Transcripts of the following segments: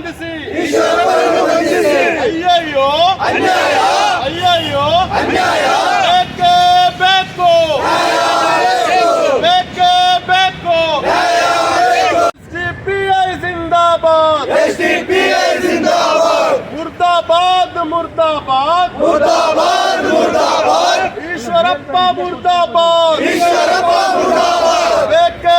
ಬಂಧಿಸಿ ಅಯ್ಯಯ್ಯೋ. ಅನ್ಯಾಯ. ಅಯ್ಯಯ್ಯೋ. ಅನ್ಯಾಯ. ಬೇಕೇ ಬೇಕು. ಬೇಕೇ ಬೇಕು. ಎಸ್ಡಿಪಿಐ ಜಿಂದಾಬಾದ್. ಎಸ್ಡಿಪಿಐ ಜಿಂದಾಬಾದ್. ಮುರ್ದಾಬಾದ್ ಮುರ್ದಾಬಾದ್. ಮುರ್ದಾಬಾದ್ ಮುರ್ದಾಬಾದ್. ಈಶ್ವರಪ್ಪ ಮುರ್ದಾಬಾದ್. ಈಶ್ವರಪ್ಪ ಮುರ್ದಾಬಾದ್ ಬೇಕೇ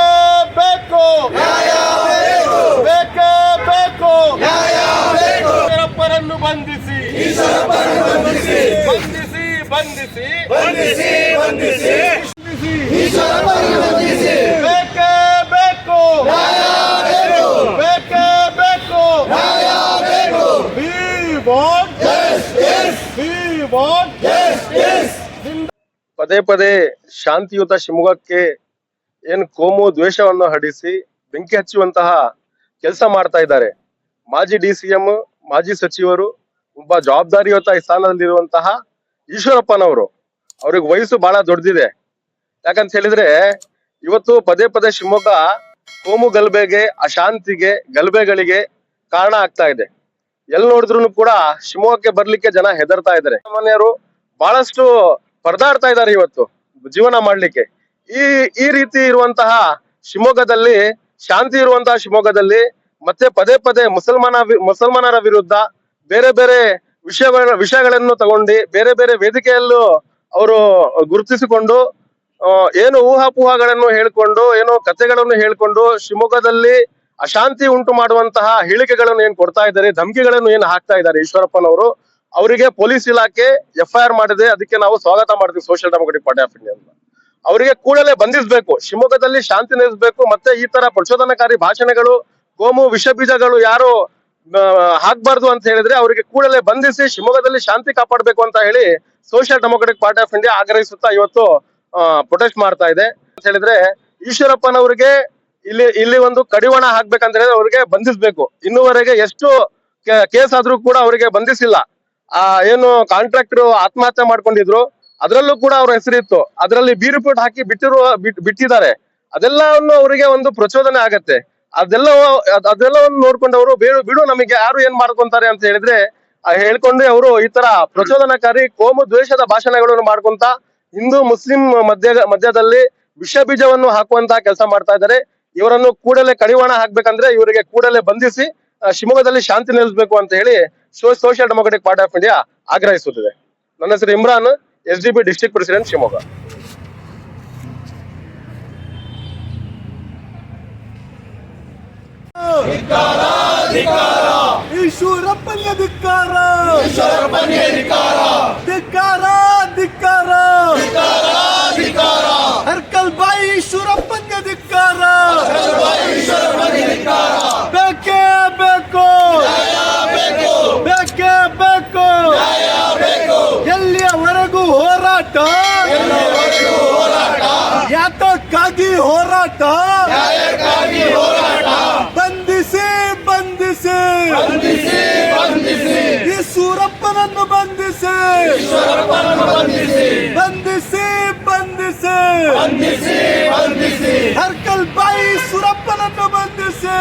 ಬೇಕು ನ್ಯಾಯ ಬೇಕು ಬೇಕೇ ಬೇಕು ನ್ಯಾಯ ಬೇಕು ಈಶ್ವರಪ್ಪನನ್ನು ಬಂಧಿಸಿ ಈಶ್ವರಪ್ಪನನ್ನು ಬಂಧಿಸಿ ಬಂಧಿಸಿ. ಬಂಧಿಸಿ ಬಂಧಿಸಿ. ಬಂಧಿಸಿ. ಬೇಕೇ ಬೇಕು. ಬೇಕೇ. ಬೇಕು ವಿ ವಾಂಟ್ We want ಪದೇ ಪದೇ ಶಾಂತಿಯುತ ಶಿವಮೊಗ್ಗಕ್ಕೆ ಏನು ಕೋಮು ದ್ವೇಷವನ್ನು ಹಡಿಸಿ ಬೆಂಕಿ ಹಚ್ಚುವಂತಹ ಕೆಲಸ ಮಾಡ್ತಾ ಇದ್ದಾರೆ. ಮಾಜಿ ಡಿ ಸಿ ಎಂ ಮಾಜಿ ಸಚಿವರು ಒಬ್ಬ ಜವಾಬ್ದಾರಿಯುತ ಸ್ಥಾನದಲ್ಲಿರುವಂತಹ ಈಶ್ವರಪ್ಪನವರು, ಅವ್ರಿಗೆ ವಯಸ್ಸು ಬಹಳ ದೊಡ್ಡದಿದೆ ಯಾಕಂತ ಹೇಳಿದ್ರೆ, ಇವತ್ತು ಪದೇ ಪದೇ ಶಿವಮೊಗ್ಗ ಕೋಮು ಗಲಭೆಗೆ ಅಶಾಂತಿಗೆ ಗಲಭೆಗಳಿಗೆ ಕಾರಣ ಆಗ್ತಾ ಇದೆ. ಎಲ್ಲಿ ನೋಡಿದ್ರು ಕೂಡ ಶಿವಮೊಗ್ಗಕ್ಕೆ ಬರ್ಲಿಕ್ಕೆ ಜನ ಹೆದರ್ತಾ ಇದ್ದಾರೆ. ಮನೆಯವರು ಬಹಳಷ್ಟು ಪರದಾಡ್ತಾ ಇದ್ದಾರೆ ಇವತ್ತು ಜೀವನ ಮಾಡ್ಲಿಕ್ಕೆ. ಈ ಈ ರೀತಿ ಇರುವಂತಹ ಶಿವಮೊಗ್ಗದಲ್ಲಿ, ಶಾಂತಿ ಇರುವಂತಹ ಶಿವಮೊಗ್ಗದಲ್ಲಿ ಮತ್ತೆ ಪದೇ ಪದೇ ಮುಸಲ್ಮಾನ ಮುಸಲ್ಮಾನರ ವಿರುದ್ಧ ಬೇರೆ ಬೇರೆ ವಿಷಯಗಳ ವಿಷಯಗಳನ್ನು ತಗೊಂಡು ಬೇರೆ ಬೇರೆ ವೇದಿಕೆಯಲ್ಲೂ ಅವರು ಗುರುತಿಸಿಕೊಂಡು ಏನು ಊಹಾಪೂಹಗಳನ್ನು ಹೇಳ್ಕೊಂಡು, ಏನು ಕಥೆಗಳನ್ನು ಹೇಳ್ಕೊಂಡು ಶಿವಮೊಗ್ಗದಲ್ಲಿ ಅಶಾಂತಿ ಉಂಟು ಮಾಡುವಂತಹ ಹೇಳಿಕೆಗಳನ್ನು ಏನ್ ಕೊಡ್ತಾ ಇದ್ದಾರೆ, ಧಮಕಿಗಳನ್ನು ಏನು ಹಾಕ್ತಾ ಇದ್ದಾರೆ ಈಶ್ವರಪ್ಪನವರು, ಅವರಿಗೆ ಪೊಲೀಸ್ ಇಲಾಖೆ ಎಫ್ ಐ ಆರ್ ಮಾಡಿದೆ, ಅದಕ್ಕೆ ನಾವು ಸ್ವಾಗತ ಮಾಡ್ತೀವಿ Social Democratic Party of India ಅವರಿಗೆ ಕೂಡಲೇ ಬಂಧಿಸಬೇಕು, ಶಿವಮೊಗ್ಗದಲ್ಲಿ ಶಾಂತಿ ನೆಲೆಸಬೇಕು, ಮತ್ತೆ ಈ ತರ ಪ್ರಚೋದನಕಾರಿ ಭಾಷಣಗಳು, ಕೋಮು ವಿಷ ಬೀಜಗಳು ಯಾರು ಹಾಕ್ಬಾರ್ದು ಅಂತ ಹೇಳಿದ್ರೆ ಅವರಿಗೆ ಕೂಡಲೇ ಬಂಧಿಸಿ ಶಿವಮೊಗ್ಗದಲ್ಲಿ ಶಾಂತಿ ಕಾಪಾಡಬೇಕು ಅಂತ ಹೇಳಿ Social Democratic Party of India ಆಗ್ರಹಿಸುತ್ತಾ ಇವತ್ತು ಪ್ರೊಟೆಸ್ಟ್ ಮಾಡ್ತಾ ಇದೆ. ಅಂತ ಹೇಳಿದ್ರೆ ಈಶ್ವರಪ್ಪನವರಿಗೆ ಇಲ್ಲಿ ಇಲ್ಲಿ ಒಂದು ಕಡಿವಾಣ ಹಾಕ್ಬೇಕಂತ ಹೇಳಿದ್ರೆ ಅವರಿಗೆ ಬಂಧಿಸಬೇಕು. ಇನ್ನುವರೆಗೆ ಎಷ್ಟು ಕೇಸ್ ಆದ್ರೂ ಕೂಡ ಅವರಿಗೆ ಬಂಧಿಸಿಲ್ಲ. ಆ, ಏನು ಕಾಂಟ್ರಾಕ್ಟರ್ ಆತ್ಮಹತ್ಯೆ ಮಾಡ್ಕೊಂಡಿದ್ರು. ಅದರಲ್ಲೂ ಕೂಡ ಅವ್ರ ಹೆಸರಿತ್ತು ಅದರಲ್ಲಿ ಬಿ ರಿಪೋರ್ಟ್ ಹಾಕಿ ಬಿಟ್ಟಿರುವ, ಬಿಟ್- ಬಿಟ್ಟಿದ್ದಾರೆ. ಅದೆಲ್ಲವನ್ನು ಅವರಿಗೆ ಒಂದು ಪ್ರಚೋದನೆ ಆಗತ್ತೆ. ಅದೆಲ್ಲ ಅದೆಲ್ಲ ಅದೆಲ್ಲವನ್ನು ನೋಡ್ಕೊಂಡು ಅವರು ಬೇಡು ಬಿಡು ನಮಗೆ, ಯಾರು ಏನ್ ಮಾಡ್ಕೊಂತಾರೆ? ಅಂತ ಹೇಳಿದ್ರೆ ಹೇಳ್ಕೊಂಡು ಅವರು ಈ ತರ ಪ್ರಚೋದನಕಾರಿ ಕೋಮು ದ್ವೇಷದ ಭಾಷಣಗಳನ್ನು ಮಾಡ್ಕೊಂತ, ಹಿಂದೂ, ಮುಸ್ಲಿಂ ಮಧ್ಯ ಮಧ್ಯದಲ್ಲಿ ವಿಷ ಬೀಜವನ್ನು ಹಾಕುವಂತ ಕೆಲಸ ಮಾಡ್ತಾ ಇದ್ದಾರೆ. ಇವರನ್ನು ಕೂಡಲೇ ಕಡಿವಾಣ ಹಾಕ್ಬೇಕಂದ್ರೆ ಇವರಿಗೆ ಕೂಡಲೇ ಬಂಧಿಸಿ ಶಿವಮೊಗ್ಗದಲ್ಲಿ ಶಾಂತಿ ನೆಲೆಸಬೇಕು ಅಂತ ಹೇಳಿ Social Democratic Party of India ಆಗ್ರಹಿಸುತ್ತಿದೆ. ನನ್ನ ಹೆಸರು Imran, S D B district president Shivamogga. ಈಶ್ವರಪ್ಪನಿಗೆ ಧಿಕ್ಕಾರ ಧಿಕ್ಕಾರ ಧಿಕ್ಕಾರ ಹರ್ಕಲ್ ಬಾಯಿ ಈಶ್ವರಪ್ಪನಿಗೆ ಧಿಕ್ಕಾರ ಬೇಕೇ ಬೇಕು ಬೇಕೇ ಬೇಕು ಎಲ್ಲಿಯವರೆಗೂ ಹೋರಾಟ ಯಾತಕ್ಕಾಗಿ ಹೋರಾಟ ಬಂಧಿಸಿ ಈ ಸೂರಪ್ಪನನ್ನು ಬಂಧಿಸಿ. ಬಂಧಿಸಿ. ಬಂಧಿಸಿ ಹರ್ಕಲ್ ಬಾಯಿ ಸೂರಪ್ಪನನ್ನು ಬಂಧಿಸಿ.